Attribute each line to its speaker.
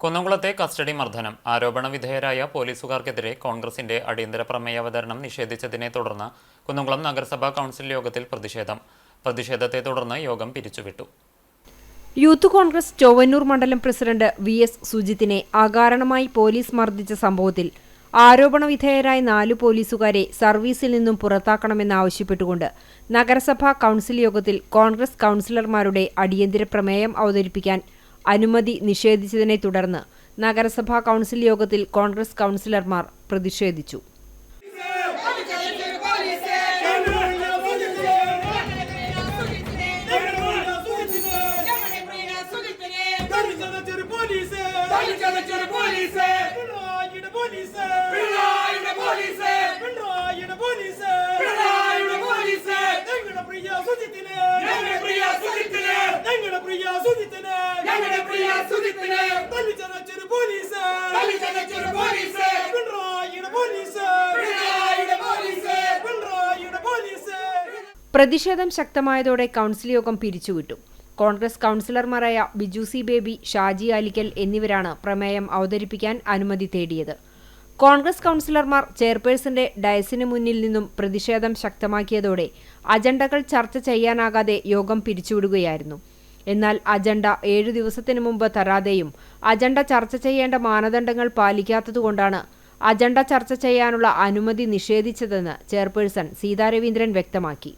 Speaker 1: കുന്നംകുളത്തെ custody മർദ്ദനം ആരോപണ വിധേയരായ പോലീസുകാർക്കെതിരെ കോൺഗ്രസിന്റെ അടിയന്തര പ്രമേയ അവതരണം നിഷേധിച്ചതിനെ തുടർന്ന് കുന്നംകുളം നഗരസഭാ കൗൺസിൽ യോഗത്തിൽ പ്രതിഷേധം. പ്രതിഷേധത്തെ തുടർന്ന് യോഗം പിരിച്ചുവിട്ടു.
Speaker 2: യൂത്ത് കോൺഗ്രസ് ചൊവ്വന്നൂർ മണ്ഡലം പ്രസിഡന്റ് വി എസ് സുജിത്തിനെ അകാരണമായി പോലീസ് മർദ്ദിച്ച സംഭവത്തിൽ ആരോപണ വിധേയരായ നാലു പോലീസുകാരെ സർവീസിൽ നിന്നും പുറത്താക്കണമെന്നാവശ്യപ്പെട്ടുകൊണ്ട് നഗരസഭാ കൗൺസിൽ യോഗത്തിൽ കോൺഗ്രസ് കൗൺസിലർമാരുടെ അടിയന്തര പ്രമേയം അവതരിപ്പിക്കാൻ അനുമതി നിഷേധിച്ചതിനെ തുടർന്ന് നഗരസഭാ കൗൺസിൽ യോഗത്തിൽ കോൺഗ്രസ് കൗൺസിലർമാർ പ്രതിഷേധിച്ചു. പ്രതിഷേധം ശക്തമായതോടെ കൗൺസിൽ യോഗം പിരിച്ചുവിട്ടു. കോൺഗ്രസ് കൗൺസിലർമാരായ ബിജു സി ബേബി ഷാജി അലിക്കൽ എന്നിവരാണ് പ്രമേയം അവതരിപ്പിക്കാൻ അനുമതി തേടിയത്. കോൺഗ്രസ് കൗൺസിലർമാർ ചെയർപേഴ്സന്റെ ഡയസിന് മുന്നിൽ നിന്നും പ്രതിഷേധം ശക്തമാക്കിയതോടെ അജണ്ടകൾ ചർച്ച ചെയ്യാനാകാതെ യോഗം പിരിച്ചുവിടുകയായിരുന്നു. എന്നാൽ അജണ്ട ഏഴു ദിവസത്തിനു മുമ്പ് തരാതെയും അജണ്ട ചർച്ച ചെയ്യേണ്ട മാനദണ്ഡങ്ങൾ പാലിക്കാത്തതുകൊണ്ടാണ് അജണ്ട ചർച്ച ചെയ്യാനുള്ള അനുമതി നിഷേധിച്ചതെന്ന് ചെയർപേഴ്സൺ സീതാരവീന്ദ്രൻ വ്യക്തമാക്കി.